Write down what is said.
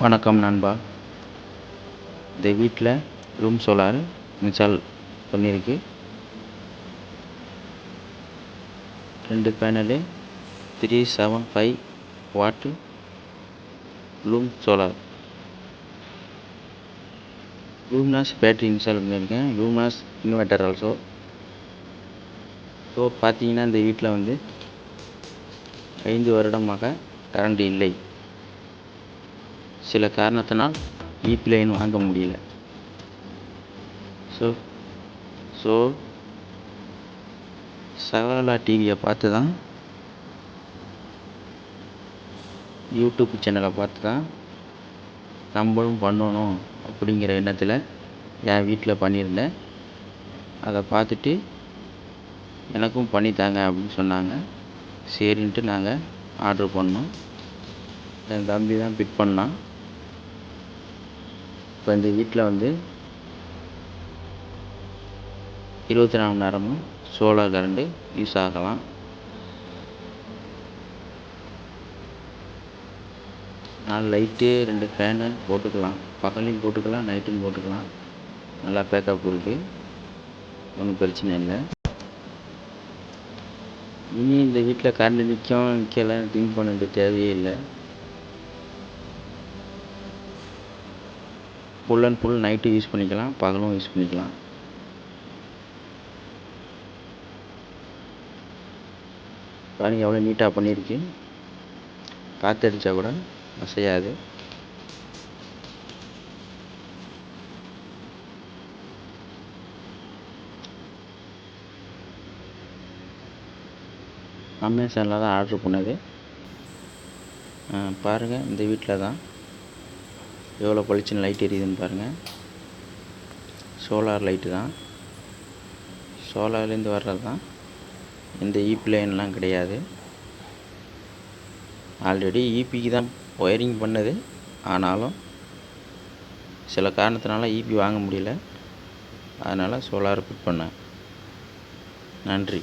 வணக்கம் நண்பா. இந்த வீட்டில் ரூம் சோலார் இன்ஸ்டால் பண்ணியிருக்கு ரெண்டு panel three seven five watt room solar Luminous battery install பண்ணியிருக்கேன். லூமினாஸ் இன்வெர்ட்டர் ஆல்சோ ஸோ பார்த்தீங்கன்னா இந்த வீட்டில் வந்து ஐந்து வருடமாக கரண்ட் இல்லை. சில காரணத்தினால் ஈபி லைன் வாங்க முடியல. ஸோ ஸோ சகலா டிவியை பார்த்து தான் யூடியூப் சேனலை பார்த்து தான் நம்மளும் பண்ணணும் அப்படிங்கிற எண்ணத்தில் என் வீட்டில் பண்ணியிருந்தேன். அதை பார்த்துட்டு எனக்கும் பண்ணித்தாங்க அப்படின்னு சொன்னாங்க. சரின்ட்டு நாங்கள் ஆர்டர் பண்ணோம். என் தம்பி தான் பிக் பண்ணான். இப்போ இந்த வீட்டில் வந்து இருபத்தி நாலு மணி நேரமும் சோலார் கரண்ட்டு யூஸ் ஆகலாம். நாலு லைட்டு ரெண்டு ஃபேனு போட்டுக்கலாம். பகலையும் போட்டுக்கலாம் நைட்டும் போட்டுக்கலாம். நல்லா பேக்கப் இருக்குது ஒன்றும் பிரச்சனை இல்லை. இனி இந்த வீட்டில் கரண்ட் நிற்கும் நிற்கலாம் திங்க் பண்ண வேண்டிய தேவையே இல்லை. Full and full night use பண்ணிக்கலாம் பகலும் யூஸ் பண்ணிக்கலாம். பாருங்கள் எவ்வளோ நீட்டாக பண்ணியிருக்கு. காற்றடிச்சா கூட அசையாது. அமேசானில் தான் ஆர்ட்ரு பண்ணது. பாருங்கள் இந்த வீட்டில் தான். எவ்வளோ பளிச்சுன்னு லைட் எரியுதுன்னு பாருங்கள் சோலார் லைட்டு தான். சோலார்லேருந்து வர்றது தான். இந்த e ஈபி லைன்லாம் கிடையாது. ஆல்ரெடி ஈபிக்கு தான் ஒயரிங் பண்ணது. ஆனாலும் சில காரணத்தினால ஈபி வாங்க முடியல. அதனால் சோலார் ஃபிட் பண்ணேன். நன்றி.